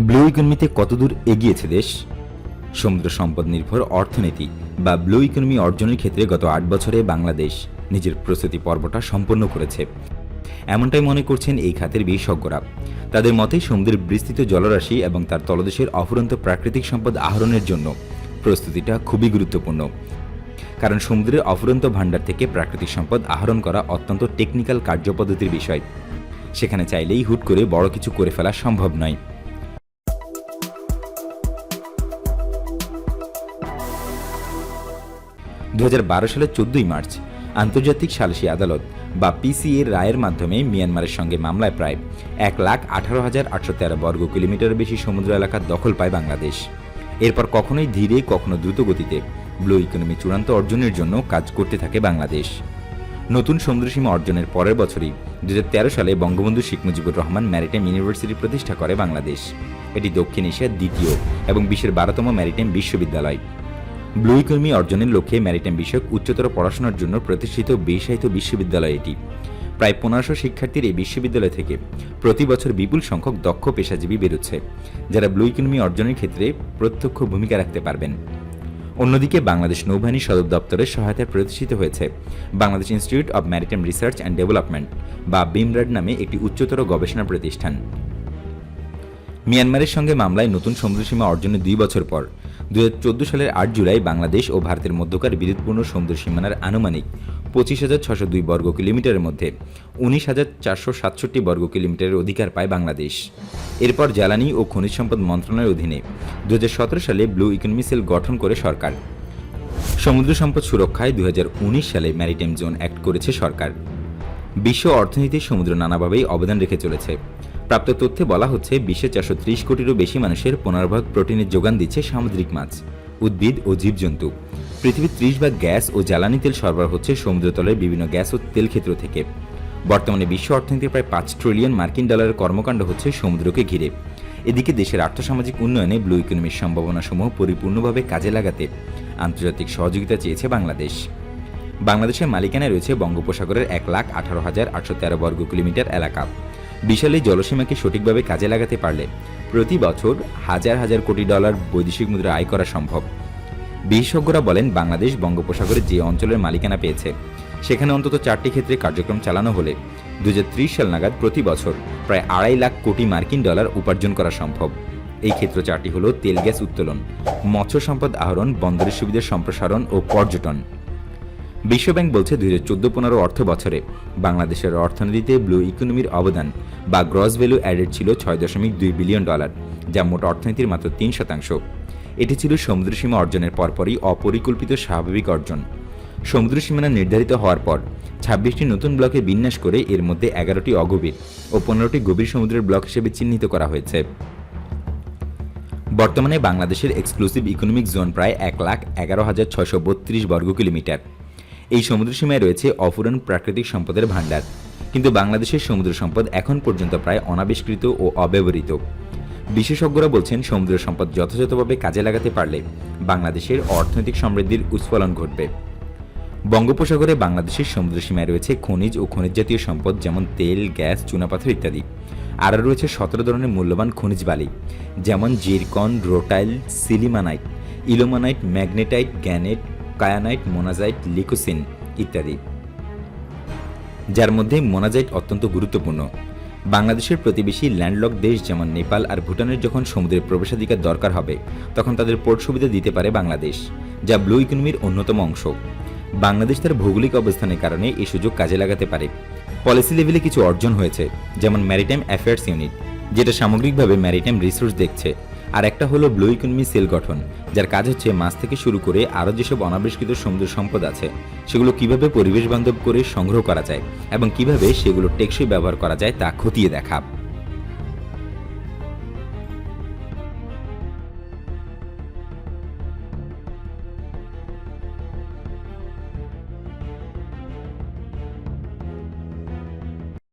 Blue ইকোনমিতে কতদূর এগিয়েছে দেশ? সমুদ্র সম্পদ নির্ভর অর্থনীতি বা ব্লু ইকোনমি অর্জনের ক্ষেত্রে গত আট বছরে বাংলাদেশ নিজের প্রস্তুতি পর্বটা সম্পন্ন করেছে। এমনটাই মনে করছেন এই খাতের বিশেষজ্ঞরা। তাদের মতে, সমুদ্রের বিস্তৃত জলরাশি এবং তার তলদেশের অফুরন্ত প্রাকৃতিক সম্পদ আহরণের জন্য প্রস্তুতিটা খুবই গুরুত্বপূর্ণ। কারণ সমুদ্রের অফুরন্ত ভাণ্ডার থেকে প্রাকৃতিক সম্পদ আহরণ করা অত্যন্ত টেকনিক্যাল কার্যপদ্ধতির বিষয়। সেখানে চাইলেই হুট করে বড় কিছু করে ফেলা সম্ভব নয়। দু হাজার বারো সালের চোদ্দই মার্চ, আন্তর্জাতিক সালিসি আদালত বা পিসিএর রায়ের মাধ্যমে মিয়ানমারের সঙ্গে মামলায় প্রায় এক লাখ আঠারো হাজার আটশো তেরো বর্গ কিলোমিটার বেশি সমুদ্র এলাকা দখল পায় বাংলাদেশ। এরপর কখনোই ধীরে, কখনো দ্রুত গতিতে ব্লু ইকোনমি চূড়ান্ত অর্জনের জন্য কাজ করতে থাকে বাংলাদেশ। নতুন সমুদ্রসীমা অর্জনের পরের বছরই দুহাজার তেরো সালে বঙ্গবন্ধু শেখ মুজিবুর রহমান ম্যারিটাইম ইউনিভার্সিটি প্রতিষ্ঠা করে বাংলাদেশ। এটি দক্ষিণ এশিয়ার দ্বিতীয় এবং বিশ্বের বারোতম ম্যারিটাইম বিশ্ববিদ্যালয়। ব্লু ইকোনমি অর্জনের লক্ষ্যে ম্যারিটাইম বিষয়ক উচ্চতর পড়াশোনার জন্য প্রতিষ্ঠিত বেসাহিত্য বিশ্ববিদ্যালয় এটি। প্রায় পনেরোশো শিক্ষার্থীর এই বিশ্ববিদ্যালয় থেকে প্রতি বছর বিপুল সংখ্যক দক্ষ পেশাজীবী বেরোচ্ছে, যারা ব্লু ইকোনমি অর্জনের ক্ষেত্রে প্রত্যক্ষ ভূমিকা রাখতে পারবেন। অন্যদিকে বাংলাদেশ নৌবাহিনী সদর দপ্তরের সহায়তায় প্রতিষ্ঠিত হয়েছে Bangladesh institute of maritime research and development, বা বিমরাড নামে একটি উচ্চতর গবেষণা প্রতিষ্ঠান। মিয়ানমারের সঙ্গে মামলায় নতুন সমুদ্রসীমা অর্জনের দুই বছর পর দুই হাজার চৌদ্দ সালের আট জুলাই বাংলাদেশ ও ভারতের মধ্যকার বিদ্যুৎপূর্ণ সমুদ্র সীমানার আনুমানিক পঁচিশ হাজার ছশো দুই বর্গ কিলোমিটারের মধ্যে উনিশ হাজার চারশো সাতষট্টি বর্গ কিলোমিটারের অধিকার পায় বাংলাদেশ। এরপর জ্বালানি ও খনিজ সম্পদ মন্ত্রণালয়ের অধীনে দু হাজার সতেরো সালে ব্লু ইকোনমি সেল গঠন করে সরকার। সমুদ্র সম্পদ সুরক্ষায় দু হাজার উনিশ সালে ম্যারিটাইম জোন অ্যাক্ট করেছে সরকার। বিশ্ব অর্থনীতিতে সমুদ্র নানাভাবেই অবদান রেখে চলেছে। প্রাপ্ত তথ্যে বলা হচ্ছে, বিশ্বে চারশো ত্রিশ কোটিরও বেশি মানুষের পনেরো প্রোটিনের যোগান দিচ্ছে সামুদ্রিক মাছ, উদ্ভিদ ও জীবজন্তু। পৃথিবীর ত্রিশ ভাগ গ্যাস ও জ্বালানি তেল সরবরাহ হচ্ছে সমুদ্রতলের বিভিন্ন গ্যাস ও তেল ক্ষেত্র থেকে। বর্তমানে বিশ্ব অর্থনীতির প্রায় পাঁচ ট্রিলিয়ন মার্কিন ডলারের কর্মকাণ্ড হচ্ছে সমুদ্রকে ঘিরে। এদিকে দেশের আর্থসামাজিক উন্নয়নে ব্লু ইকোনমির সম্ভাবনাসমূহ পরিপূর্ণভাবে কাজে লাগাতে আন্তর্জাতিক সহযোগিতা চেয়েছে বাংলাদেশ। বাংলাদেশের মালিকানায় রয়েছে বঙ্গোপসাগরের এক লাখ আঠারো হাজার আটশো তেরো বর্গ কিলোমিটার এলাকা। বিশাল এই জলসীমাকে সঠিকভাবে কাজে লাগাতে পারলে প্রতি বছর হাজার হাজার কোটি ডলার বৈদেশিক মুদ্রা আয় করা সম্ভব। বিশেষজ্ঞরা বলেন, বাংলাদেশ বঙ্গোপসাগরে যে অঞ্চলের মালিকানা পেয়েছে, সেখানে অন্তত চারটি ক্ষেত্রে কার্যক্রম চালানো হলে দু হাজার ত্রিশ সাল নাগাদ প্রতি বছর প্রায় আড়াই লাখ কোটি মার্কিন ডলার উপার্জন করা সম্ভব। এই ক্ষেত্র চারটি হল তেল গ্যাস উত্তোলন, মৎস্য সম্পদ আহরণ, বন্দরের সুবিধার সম্প্রসারণ ও পর্যটন। বিশ্বব্যাংক বলছে দুই হাজার চোদ্দ পনেরো অর্থ বছরে বাংলাদেশের অর্থনীতিতে ব্লু ইকোনমির অবদান বা গ্রস ভ্যালু অ্যাডেড ছিল ছয় দশমিক দুই বিলিয়ন ডলার, যা মোট অর্থনীতির মাত্র তিন শতাংশ। এটি ছিল সমুদ্রসীমা অর্জনের পরপরই অপরিকল্পিত স্বাভাবিক অর্জন। সমুদ্র সীমানা নির্ধারিত হওয়ার পর ছাব্বিশটি নতুন ব্লকে বিন্যাস করে এর মধ্যে এগারোটি অগভীর ও পনেরোটি গভীর সমুদ্রের ব্লক হিসেবে চিহ্নিত করা হয়েছে। বর্তমানে বাংলাদেশের এক্সক্লুসিভ ইকোনমিক জোন প্রায় এক লাখ এগারো হাজার ছয়শো বত্রিশ বর্গ কিলোমিটার এই সমুদ্রসীমায় রয়েছে অফুরন প্রাকৃতিক সম্পদের ভাণ্ডার। কিন্তু বাংলাদেশের সমুদ্র সম্পদ এখন পর্যন্ত প্রায় অনাবিষ্কৃত ও অব্যবহৃত। বিশেষজ্ঞরা বলছেন, সমুদ্র সম্পদ যথাযথভাবে কাজে লাগাতে পারলে বাংলাদেশের অর্থনৈতিক সমৃদ্ধির উৎফলন ঘটবে। বঙ্গোপসাগরে বাংলাদেশের সমুদ্রসীমায় রয়েছে খনিজ ও খনিজ জাতীয় সম্পদ যেমন তেল, গ্যাস চুনাপাথর ইত্যাদি। আরও রয়েছে সতেরো ধরনের মূল্যবান খনিজ বালি, যেমন zircon, rutile, sillimanite, ilmenite, magnetite, garnet kyanite, monazite, leucoxene ইত্যাদি, যার মধ্যে মোনাজাইট অত্যন্ত গুরুত্বপূর্ণ। বাংলাদেশের প্রতিবেশী ল্যান্ডলক দেশ যেমন নেপাল আর ভুটানের যখন সমুদ্রের প্রবেশাধিকার দরকার হবে, তখন তাদের পোর্ট সুবিধা দিতে পারে বাংলাদেশ, যা ব্লু ইকোনমির অন্যতম অংশ। বাংলাদেশ তার ভৌগোলিক অবস্থানের কারণে এই সুযোগ কাজে লাগাতে পারে। পলিসি লেভেলে কিছু অর্জন হয়েছে, যেমন ম্যারিটাইম অ্যাফেয়ার্স ইউনিট, যেটা সামগ্রিকভাবে ম্যারিটাইম রিসোর্স দেখছে। আর একটা হলো ব্লু ইকোনমি সেল গঠন, যার কাজ হচ্ছে মাছ থেকে শুরু করে আরও যেসব অনাবিষ্কৃত সমুদ্র সম্পদ আছে, সেগুলো কীভাবে পরিবেশ বান্ধব করে সংগ্রহ করা যায় এবং কীভাবে সেগুলো টেকসই ব্যবহার করা যায় তা খতিয়ে দেখা।